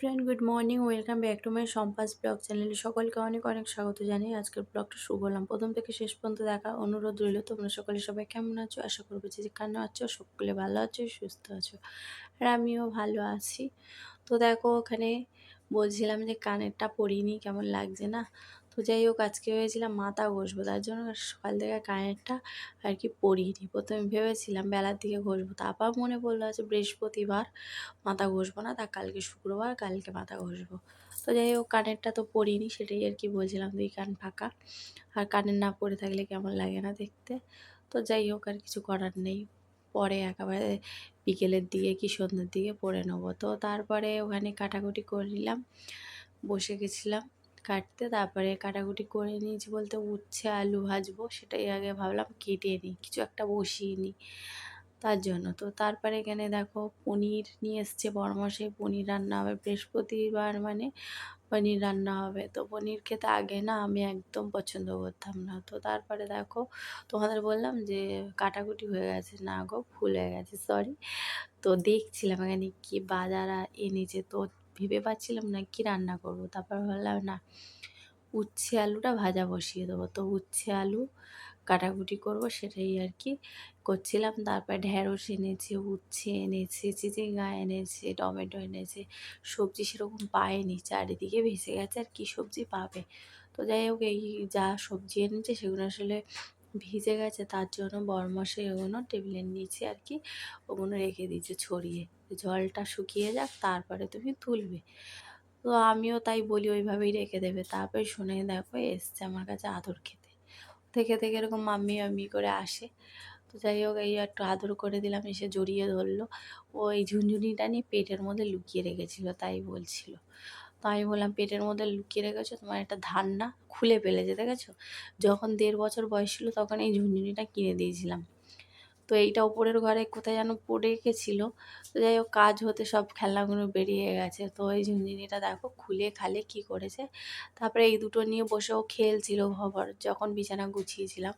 Friend good morning welcome back to my সম্পাস blog চ্যানেলে সকলকে অনেক অনেক স্বাগত জানিয়ে আজকের ব্লগটা শুরু করলাম প্রথম থেকে শেষ পর্যন্ত দেখা, অনুরোধ রইল তোমরা সকলে সবাই কেমন আছো? আশা করব যে কেন আছো, সকলে ভালো আছো, সুস্থ আছো। আর আমিও ভালো আছি। তো দেখো, ওখানে বলছিলাম যে কানেরটা পরিনি কেমন লাগছে না? তো যাই হোক আজকে ভেবেছিলাম মাথা ঘষবো। তার জন্য সকাল থেকে কানেরটা আর কি পরিনি প্রথমে ভেবেছিলাম বেলার দিকে ঘষবো। তারপর মনে পড়ল আছে বৃহস্পতিবার মাথা ঘষবো না, তা কালকে শুক্রবার, কালকে মাথা ঘষবো। তো যাই হোক কানেরটা তো পরিনি, সেটাই আর কি বলছিলাম দুই কান ফাঁকা। আর কানের না পরে থাকলে কেমন লাগে না দেখতে। তো যাই হোক আর কিছু করার নেই। পরে একেবারে বিকেলের দিকে কি সন্ধ্যের দিকে পরে নেব। তো তারপরে ওখানে কাটাকুটি করে নিলাম, বসে গেছিলাম। কাটতে, তারপরে কাটাকুটি করে নিয়েছি বলতে উচ্ছে, আলু ভাজবো, সেটাই আগে ভাবলাম কেটে নিই, কিছু একটা বসিয়ে নিই। তার জন্য তো তারপরে এখানে দেখো পনির নিয়ে এসছে বড়মশাই পনির রান্না হবে বৃহস্পতিবার মানে পনির রান্না হবে। তো পনির খেতে আগে না আমি একদম পছন্দ করতাম না। তো তারপরে দেখো তোমাদের বললাম যে কাটাকুটি হয়ে গেছে, না গো ভুল হয়ে গেছে সরি তো দেখছিলাম এখানে কি বাজার এনেছে, তো ভেবে পাচ্ছিলাম না কি রান্না করব। তারপর ভাবলাম, না, উচ্ছে আলুটা ভাজা বসিয়ে দেবো। তো উচ্ছে আলু কাটাকুটি করব সেটাই আর কি করছিলাম। তারপর ঢ্যাঁড়স এনেছে, উচ্ছে এনেছে, চিচিঙ্গা এনেছে, টমেটো এনেছে, সবজি সেরকম পায়নি চারিদিকে ভেসে গেছে আর কি সবজি পাবে। তো যাই হোক, এই যা সবজি এনেছে সেগুলো আসলে ভিজে গেছে, তার জন্য বরমশাই ওগুলো টেবিলের নিচে আর কি ওগুলো রেখে দিয়েছে ছড়িয়ে। জলটা শুকিয়ে যাক, তারপরে তুমি তুলবে। তো আমিও তাই বলি, ওইভাবেই রেখে দেবে। তারপরে শুনে দেখো, এসছে আমার কাছে আদর খেতে। থেকে থেকে এরকম মাম্মি মাম্মি করে আসে। তো যাই হোক, এই একটু আদর করে দিলাম, এসে জড়িয়ে ধরলো। ওই ঝুনঝুনিটা নিয়ে পেটের মধ্যে লুকিয়ে রেখেছিল, তাই বলছিল। তো আমি বললাম, পেটের মধ্যে লুকিয়ে রেখেছো? তোমার একটা ধান না খুলে ফেলেছে, দেখেছ? যখন দেড় বছর বয়স ছিল, তখন এই ঝুনঝুনিটা কিনে দিয়েছিলাম। তো এইটা ওপরের ঘরে কোথায় যেন পড়ে গেছিল। তো যাই হোক, কাজ হতে সব খেলনাগুলো বেরিয়ে গেছে। তো এই ঝুনঝুনিটা দেখো, খুলে খালে কি করেছে? তারপরে এই দুটো নিয়ে বসেও খেলছিল খবর যখন বিছানা গুছিয়েছিলাম।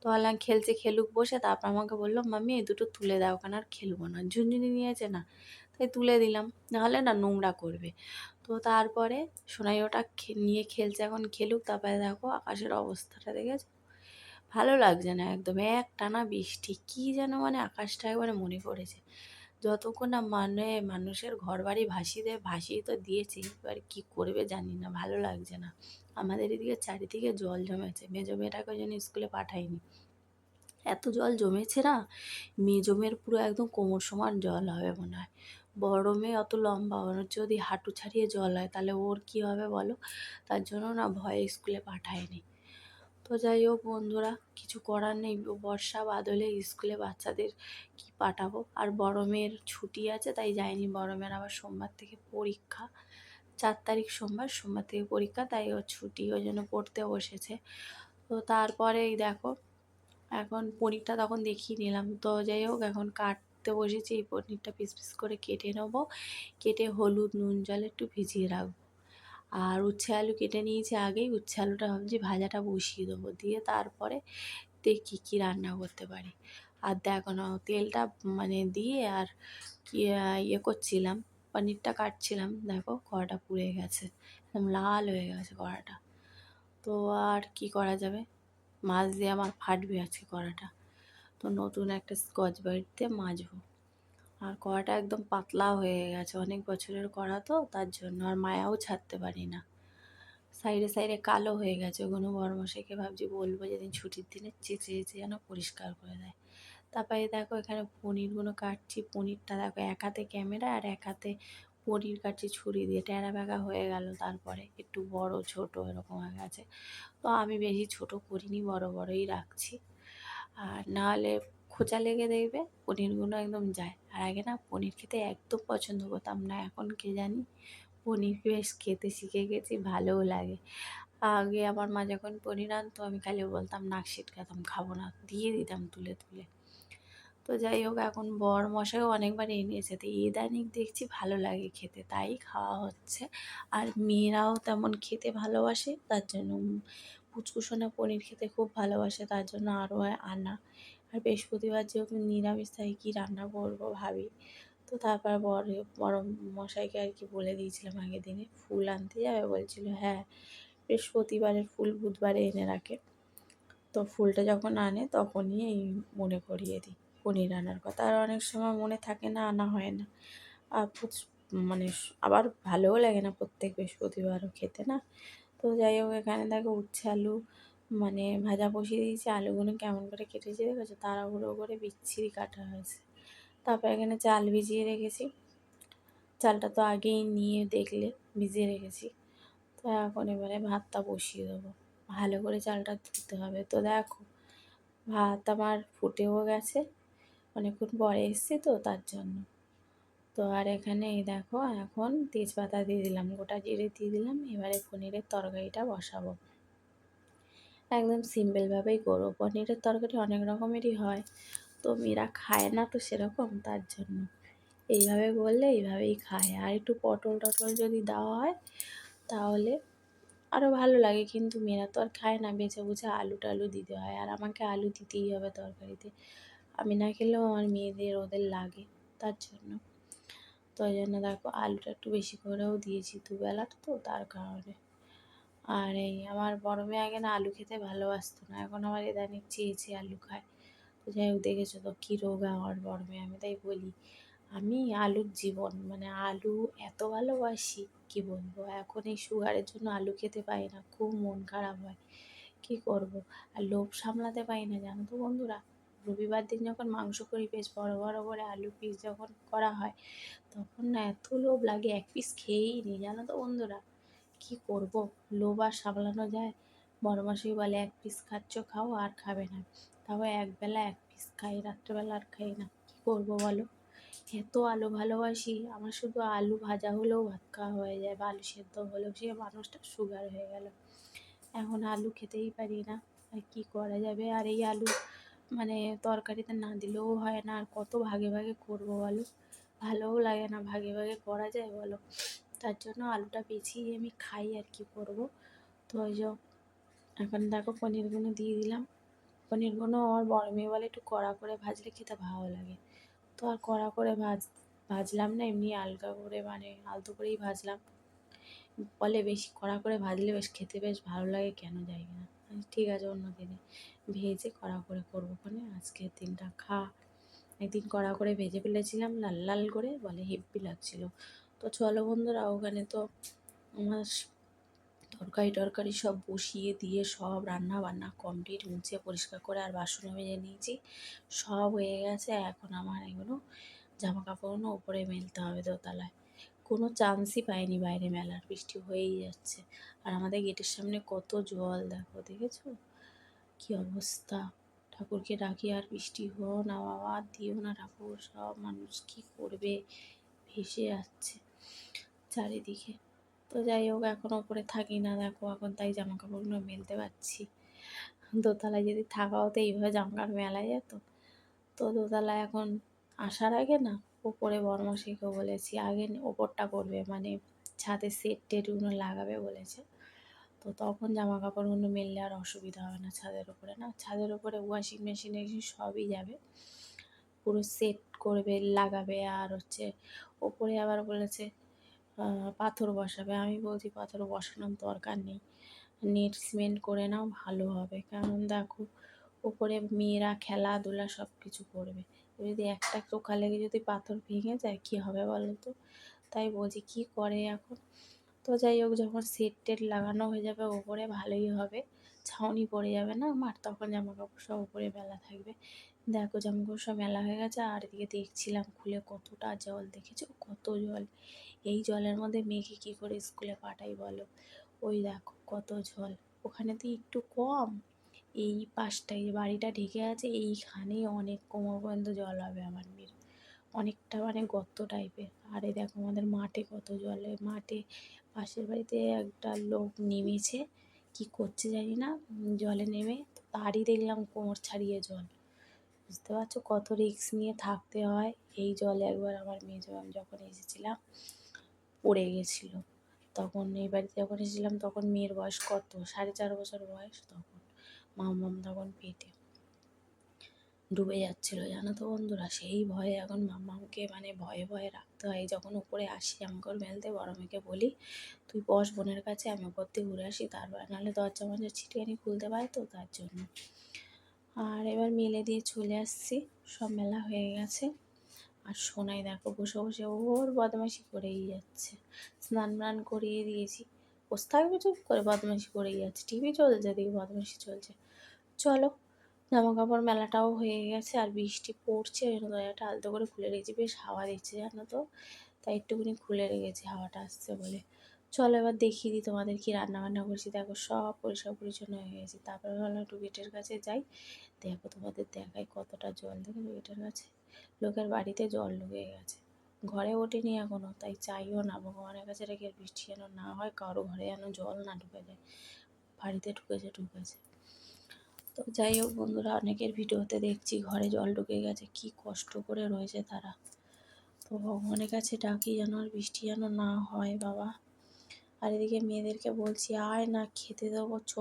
তো বললাম খেলছে খেলুক বসে। তারপর আমাকে বলল, মাম্মি, এই দুটো তুলে দাও কেন আর খেলব না। ঝুনঝুনি নিয়েছে না, তাই তুলে দিলাম। নাহলে না নোংরা করবে। তো তারপরে সোনাই ওটা নিয়ে খেলছে, এখন খেলুক। তারপরে দেখো আকাশের অবস্থাটা দেখেছ ভালো লাগছে না একদম এক টানা বৃষ্টি। কী যেন মানে আকাশটা একবারে মনে পড়েছে। যতক্ষণ না মানে মানুষের ঘর বাড়ি ভাসিয়ে দেয়, ভাসিয়ে তো দিয়েছে, এবার কী করবে জানি না, ভালো লাগছে না। আমাদের এদিকে চারিদিকে জল জমেছে, মেজো মেয়েটাকে জন্য স্কুলে পাঠাইনি এত জল জমেছে না, মেজো মেয়ের পুরো একদম কোমর সমান জল হবে মনে হয়। মেয়ে অত লম্বা ওর যদি হাঁটু ছাড়িয়ে জল হয়, তাহলে ওর কী হবে বলো? তার জন্য না ভয়ে স্কুলে পাঠায়নি। তো যাই হোক বন্ধুরা, কিছু করার নেই। বর্ষা বাদলে স্কুলে বাচ্চাদের কি পাঠাবো? আর বড় মেয়ের ছুটি আছে, তাই যায়নি। বড় মেয়ের আবার সোমবার থেকে পরীক্ষা। চার তারিখ সোমবার সোমবার থেকে পরীক্ষা, তাই ওর ছুটি, ওই জন্য পড়তে বসেছে। তো তারপরে এই দেখো, এখন পনিরটা তখন দেখিয়ে নিলাম। তো যাই হোক, এখন কাটতে বসেছি, এই পনিরটা পিস পিস করে কেটে নেব। কেটে হলুদ, নুন, জল একটু ভিজিয়ে রাখব। আর উচ্ছে আলু কেটে নিয়েছি আগেই, উচ্ছে আলুটা ভাবছি ভাজাটা বসিয়ে দেবো, দিয়ে তারপরে দেখি কী রান্না করতে পারি। আর দেখো না, তেলটা মানে দিয়ে আর কি ইয়ে করছিলাম, পনিরটা কাটছিলাম, দেখো কড়াটা পুড়ে গেছে, একদম লাল হয়ে গেছে কড়াটা। তো আর কি করা যাবে? মাছ দিয়ে আমার ফাটবে আজকে কড়াটা। তো নতুন একটা স্কচ বাড়িতে মাজবো। আর কড়াটা একদম পাতলা হয়ে গেছে, অনেক বছরের কড়া তো, তার জন্য আর মায়াও ছাড়তে পারি না। সাইডে সাইডে কালো হয়ে গেছে ওগুলো বড়মশাইকে ভাবছি বলব যেদিন ছুটির দিনে চেঁচে চেঁচে যেন পরিষ্কার করে দেয়। তারপরে দেখো এখানে পনিরগুলো কাটছি, পনিরটা দেখো এক হাতে ক্যামেরা আর এক হাতে পনির কাটছি ছুরি দিয়ে, ট্যাড়া ব্যাগা হয়ে গেল তারপরে, একটু বড়, ছোট এরকম হয়ে গেছে। তো আমি বেশি ছোট করিনি, বড় বড়ই রাখছি। আর নাহলে খোঁচা লেগে দেখবে, পনিরগুলো একদম যায়। আর আগে না পনির খেতে একদম পছন্দ করতাম না, এখন কে জানি পনির বেশ খেতে শিখে গেছি, ভালোও লাগে। আগে আমার মা যখন পনির আনতো, আমি খালি বলতাম, নাক খেতাম খাব না। দিয়ে দিতাম তুলে তুলে। তো যাই হোক, এখন বর মশাইও অনেকবার এনেছে, তো ইদানিং দেখছি ভালো লাগে খেতে, তাই খাওয়া হচ্ছে। আর মেয়েরাও তেমন খেতে ভালোবাসে, তার জন্য পুচকুসোনা পনির খেতে খুব ভালোবাসে, তার জন্য আরও হয় আনা। আর বৃহস্পতিবার যেহেতু নিরামিষ, তাই কী রান্না করব ভাবি। তো তারপর বড় বড় মশাইকে আর কি বলে দিয়েছিলাম আগের দিনে, ফুল আনতে যাবে? বলছিল হ্যাঁ বৃহস্পতিবারের ফুল বুধবারে এনে রাখে। তো ফুলটা যখন আনে, তখনই এই মনে করিয়ে দিই পনির আনার কথা। আর অনেক সময় মনে থাকে না, আনা হয় না। আর মানে আবার ভালোও লাগে না প্রত্যেক বৃহস্পতিবারও খেতে, না? তো যাই হোক, এখানে দেখো উচ্ছে আলু মানে ভাজা বসিয়ে দিয়েছি। আলুগুলো কেমন করে কেটেছি দেখেছ? তাড়াহুড়ো করে বিচ্ছিরি কাটা হয়েছে। তারপর এখানে চাল ভিজিয়ে রেখেছি। চালটা তো আগেই নিয়ে দেখলে ভিজিয়ে রেখেছি। তো এখন এবারে ভাতটা বসিয়ে দেবো। ভালো করে চালটা ধুতে হবে। তো দেখো, ভাত আমার ফুটেও গেছে। অনেকক্ষণ পরে এসছি তো, তার জন্য। তো আর এখানে এই দেখো, এখন তেজপাতা দিয়ে দিলাম, গোটা জিরে দিয়ে দিলাম, এবারে পনিরের তরকারিটা বসাবো। একদম সিম্পলভাবেই করব, পনিরের তরকারি অনেক রকমেরই হয়, তো মেয়েরা খায় না তো সেরকম, তার জন্য। এইভাবে বললে এইভাবেই খায়, আর একটু পটল টটল যদি দেওয়া হয়, তাহলে আরও ভালো লাগে, কিন্তু মেয়েরা তো আর খায় না, বেছে বুঝে আলু টালু দিতে হয়, আর আমাকে আলু দিতেই হবে তরকারিতে। আমি না খেলেও আমার মেয়েদের, ওদের লাগে, তার জন্য। তো ওই জন্য দেখো আলুটা একটু বেশি করেও দিয়েছি দুবেলার তো তার কারণে। আর এই আমার বড় মেয়ে আগে না আলু খেতে ভালোবাসতো না, এখন আমার ইদানিং চেয়েছে আলু খায়। তো যাই হোক দেখেছ তো কী রোগ আমার বড় মেয়ে, আমি তাই বলি, আমি আলুর জীবন মানে আলু এত ভালোবাসি, কি বলব? এখন এই সুগারের জন্য আলু খেতে পাই না, খুব মন খারাপ হয়। কি করব? আর লোভ সামলাতে পাই না, জানো তো বন্ধুরা। রবিবার দিন যখন মাংস করি, বেশ বড় বড় করে আলু পিস যখন করা হয়, তখন না এত লোভ লাগে, এক পিস খেয়েই নিই জানো তো বন্ধুরা? কি করব? লোভ আর সামলানো যায়। বড় মাসি বলে, এক পিস খাচ্ছ, খাও, আর খাবে না। তাও একবেলা এক পিস খাই, রাত্রেবেলা আর খাই না। কী করব বলো? এত আলু ভালোবাসি, আমার শুধু আলু ভাজা হলেও ভাত খাওয়া হয়ে যায়, বা আলু সেদ্ধ হলেও সে মানুষটা সুগার হয়ে গেল। এখন আলু খেতেই পারি না, আর কী করা যাবে? আর এই আলু মানে তরকারিতে না দিলেও হয় না, আর কত ভাগে ভাগে করব বলো? ভালোও লাগে না ভাগে ভাগে করা যায় বলো? তার জন্য আলুটা বেছিয়ে আমি খাই আর কি করব। তো ওই যে এখন দেখো পনিরগুলো দিয়ে দিলাম। পনিরগুলো আমার বড় মেয়ে বলে একটু কড়া করে ভাজলে খেতে ভালো লাগে। তো আর কড়া করে ভাজ, ভাজলাম না, এমনি আলগা করে মানে আলতো করেই ভাজলাম। বলে বেশি কড়া করে ভাজলে বেশ খেতে বেশ ভালো লাগে, কেন যাই না। ঠিক আছে, অন্য দিনে ভেজে কড়া করে করব। ওখানে আজকের দিনটা খা। একদিন কড়া করে ভেজে ফেলেছিলাম, লাল লাল করে বলে হেব্বি লাগছিল। তো চলো বন্ধুরা, ওখানে তো আমার তরকারি টরকারি সব বসিয়ে দিয়ে সব রান্না বান্না কমপ্লিট মুছে পরিষ্কার করে আর বাসনও মেজে নিয়েছি। সব হয়ে গেছে, এখন আমার এগুলো জামা কাপড়গুলো ওপরে মেলতে হবে দোতলায়। কোনো চান্সই পাইনি বাইরে মেলার, বৃষ্টি হয়েই যাচ্ছে। আর আমাদের গেটের সামনে কত জল, দেখো, দেখেছ? কি অবস্থা? ঠাকুরকে ডাকি, আর বৃষ্টি হো না বাবা, দিও না ঠাকুর, সব মানুষ কি করবে? ভেসে যাচ্ছে চারিদিকে। তো যাই হোক, এখন ওপরে থাকি না, দেখো, এখন তাই জামা কাপড়গুলো মেলতে পারছি। দোতলায় যদি থাকা হতো এইভাবে জামা কাপড় মেলা যেত। তো দোতলায় এখন আসার আগে না ওপরে বর্মশাইকে বলেছি, আগে ওপরটা করবে। মানে ছাদে সেট টেটগুলো লাগাবে বলেছে। তো তখন জামা কাপড়গুলো মেললে আর অসুবিধা হবে না ছাদের ওপরে না? ছাদের ওপরে ওয়াশিং মেশিন সবই যাবে। পুরো সেট করবে, লাগাবে আর হচ্ছে ওপরে আবার বলেছে পাথর বসাবে। আমি বলছি, পাথর বসানোর দরকার নেই। নেট সিমেন্ট করে নাও, ভালো হবে। কারণ দেখো ওপরে মেয়েরা খেলাধুলা সব কিছু করবে। যদি একটা চোখা লেগে যদি পাথর ভেঙে যায়, কী হবে বলো তো তাই বলছি, কী করে এখন? তো যাই হোক, যখন সেট টেট লাগানো হয়ে যাবে, ওপরে ভালোই হবে। ছাউনি পড়ে যাবে না আমার, তখন জামা কাপড় সব ওপরে মেলা থাকবে। দেখো জামা কাপড় সব মেলা হয়ে গেছে, আর এদিকে দেখছিলাম খুলে কতটা জল, দেখেছ? কত জল। এই জলের মধ্যে মেয়েকে কী করে স্কুলে পাঠাই বলো? ওই দেখো, কত জল। ওখানে তো একটু কম। এই পাশটায় যে বাড়িটা ঢেকে আছে, এইখানেই অনেক কোমর পর্যন্ত জল হবে আমার মেয়ের। অনেকটা মানে গর্ত টাইপের। আর এই দেখো আমাদের মাঠে কত জলে মাঠে পাশের বাড়িতে একটা লোক নেমেছে। কি করছে জানি না জলে নেমে তারই দেখলাম কোমর ছাড়িয়ে জল। বুঝতে পারছ? কত রিস্ক নিয়ে থাকতে হয়। এই জলে একবার আমার মেয়ে যখন এসেছিলাম, পড়ে গেছিল। তখন এই বাড়িতে যখন এসেছিলাম, তখন মেয়ের বয়স কত? সাড়ে চার বছর বয়স তখন। মামাম তখন পেটে ডুবে যাচ্ছিল, জানো তো বন্ধুরা? সেই ভয়ে এখন মাম্মাকে মানে ভয়ে ভয়ে রাখতে হয়। যখন উপরে আসি জামাকাপড় মেলতে, বড় মেয়েকে বলি, তুই বস বোনের কাছে, আমি উপর দিয়ে ঘুরে আসি, তারপর নাহলে দরজা মঞ্জা ছিটিয়ে খুলতে পারে তো তার জন্য। আর এবার মেলে দিয়ে চলে আসছি। সব মেলা হয়ে গেছে। আর সোনাই দেখো বসে বসে ওর বদমাইশি করেই যাচ্ছে। স্নান ম্নান করিয়ে দিয়েছি। বসে থাকবে চুপ করে, বদমাইশি করেই যাচ্ছে। টিভি চলছে দিকে বদমাইশি চলছে। চলো জামা কাপড় মেলাটাও হয়ে গেছে আর বৃষ্টি পড়ছে, ওই জন্য দরজাটা আলতো করে খুলে রেখেছি। বেশ হাওয়া দিচ্ছে জানো তো, তাই একটুখানি খুলে রেখেছি, হাওয়াটা আসছে বলে। চলো এবার দেখিয়ে দিই তোমাদের কি রান্না বান্না করছি। দেখো সব পরিষ্কার পরিচ্ছন্ন হয়ে গেছে। তারপরে ভাবলাম একটু গেটের কাছে যাই। দেখো তোমাদের দেখাই কতটা জল। দেখো গেটের কাছে, লোকের বাড়িতে জল ঢুকে গেছে। ঘরে ওঠেনি এখনও তাই চাইও না, ভগবানের কাছে রেখে বৃষ্টি যেন না হয়, কারও ঘরে যেন জল না ঢুকে যায়। বাড়িতে ঢুকেছে ঢুকেছে। তো যাই হোক বন্ধুরা, অনেকের ভিডিওতে দেখছি ঘরে জল ঢুকে গেছে, কি কষ্ট করে রয়েছে তারা। তো ভগবানের কাছে ডাকি যেন আর বৃষ্টি যেন না হয় বাবা। আর এদিকে মেয়েদেরকে বলছি, আয় না, খেতে দেবো, চ,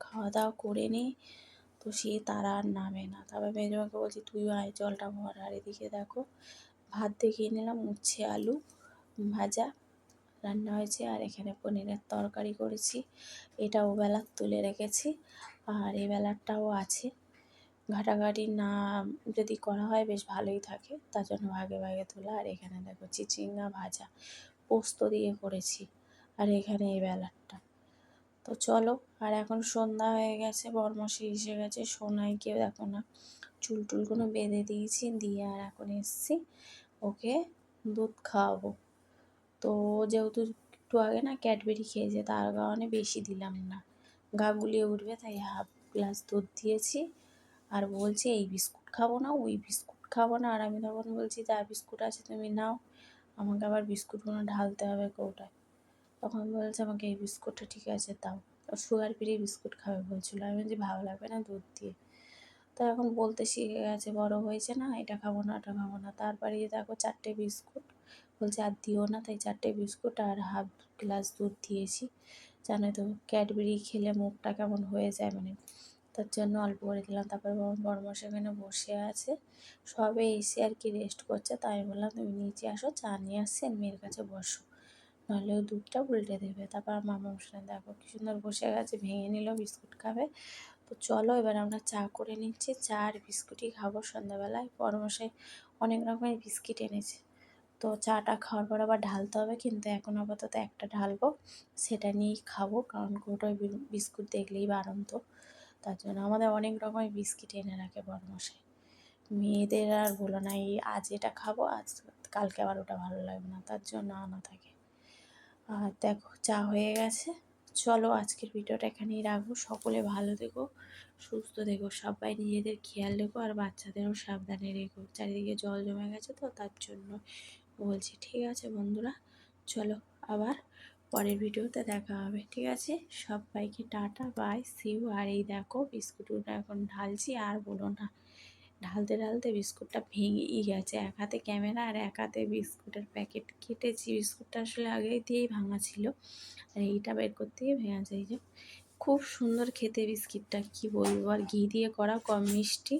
খাওয়া দাওয়া করে নে। তো সে তারা আর নামে না। তারপর মেজমাকে বলছি তুই আয়, জলটা ভর। আর এদিকে দেখো, ভাত দেখিয়ে নিলাম, উচ্ছে, আলু ভাজা, রান্না হয়েছে। আর এখানে পনিরের তরকারি করেছি। এটা ও বেলার তুলে রেখেছি। আর এই বেলারটাও আছে। ঘাটাঘাটি না যদি করা হয় বেশ ভালোই থাকে। তার জন্য ভাগে ভাগে তোলা। আর এখানে দেখো চিচিঙ্গা ভাজা পোস্ত দিয়ে করেছি। আর এখানে এই বেলারটা। তো চলো, আর এখন সন্ধ্যা হয়ে গেছে বরমাসি এসে গেছে। সোনাইকে দেখো না চুল টুলগুলো বেঁধে দিয়েছি। দিয়ে আর এখন এসছি, ওকে দুধ খাওয়াবো। তো যেহেতু একটু আগে না ক্যাডবেরি খেয়েছে, তার কারণে বেশি দিলাম না। গা গুলিয়ে উঠবে, তাই হাফ গ্লাস দুধ দিয়েছি। আর বলছে, এই বিস্কুট খাব না, ওই বিস্কুট খাব না। আর আমি তখন বলছি, যা বিস্কুট আছে তুমি নাও, আমাকে আবার বিস্কুটগুলো ঢালতে হবে কৌটায়। তখন বলছে আমাকে, এই বিস্কুটটা ঠিক আছে, দাও। সুগার ফ্রি বিস্কুট খাবে বলছিলো। আমি বলছি, ভালো লাগবে না দুধ দিয়ে? তো এখন বলতে শিখে গেছে, বড় হয়েছে না, এটা খাব না, ওটা খাব না। তারপরে দেখো, চারটে বিস্কুট। বলছে, আর দিও না। তাই চারটে বিস্কুট আর হাফ গ্লাস দুধ দিয়েছি। জানো তো, ক্যাডবেরি খেলে মুখটা কেমন হয়ে যায় মানে। তার জন্য অল্প করে দিলাম, তারপরে বড়মশাই এখানে বসে আছে। সবে এসে আর কি রেস্ট করছে, তাই বললাম, তুমি নিচে আসো, চা নিয়ে আসছি মেয়ের কাছে বসো। নাহলে ও দুধটা উল্টে দেবে। তারপর মামা মশলা দেখো কি সুন্দর বসে গেছে, ভেঙে নিল, বিস্কুট খাবে। তো চলো এবার আমরা চা করে নিচ্ছি, চা আর বিস্কুটই খাব সন্ধ্যাবেলায়। পরমশাই অনেক রকমের বিস্কিট এনেছে। তো চাটা খাওয়ার পর আবার ঢালতে হবে। কিন্তু এখন আপাতত একটা ঢালবো, সেটা নিয়েই খাব। কারণ কোটোয় বিস্কুট দেখলেই বাড়ন্ত তার জন্য আমাদের অনেক রকমের বিস্কিট এনে রাখে বড়মশাই মেয়েদের আর বলো না, এই আজ এটা খাব, আজ কালকে আবার ওটা ভালো লাগবে না, তার জন্য আনা থাকে। আর দেখো, চা হয়ে গেছে। চলো আজকের ভিডিওটা এখানেই রাখব। সকলে ভালো থেকো, সুস্থ থেকো, সবাই নিজেদের খেয়াল রেখো, আর বাচ্চাদেরও সাবধানে রেখো। চারিদিকে জল জমে গেছে তো, তার জন্য বলছি, ঠিক আছে বন্ধুরা, চলো আবার পরের ভিডিওতে দেখা হবে। ঠিক আছে? সবাইকে টাটা, বাই সিউ আর এই দেখো, বিস্কুটটা এখন ঢালছি, আর বলো না। ঢালতে ঢালতে বিস্কুটটা ভেঙেই গেছে। এক হাতে ক্যামেরা আর এক হাতে বিস্কুটের প্যাকেট। কেটেছি, বিস্কুটটা আসলে আগেই দিয়েই ভাঙা ছিল। আর এইটা বের করতে গিয়ে ভেঙেছে এই যে, খুব সুন্দর খেতে বিস্কিটটা, কি বলব? আর ঘি দিয়ে করা কম মিষ্টি।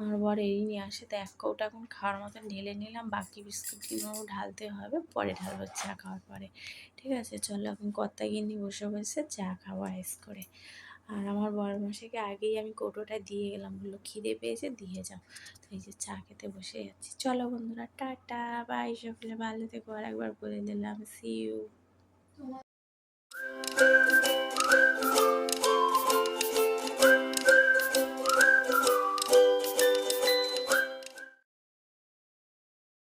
আমার বর এই নিয়ে আসে। তো এক কৌটা এখন খাওয়ার মতন ঢেলে নিলাম। বাকি বিস্কুটগুলো ঢালতে হবে। পরে ঢালবো চা খাওয়ার পরে। ঠিক আছে, চলো এখন কর্তা গিন্নি বসে বসে চা খাব আইস করে। আর আমার বড় মশাইকে আগেই আমি কৌটোটা দিয়ে গেলাম। বলল, খিদে পেয়েছে, দিয়ে যাও। তো এই যে চা খেতে বসে যাচ্ছি চলো বন্ধুরা, টাটা বাই সকলে ভালো থেকো। আর একবার বলে দিলাম সি ইউ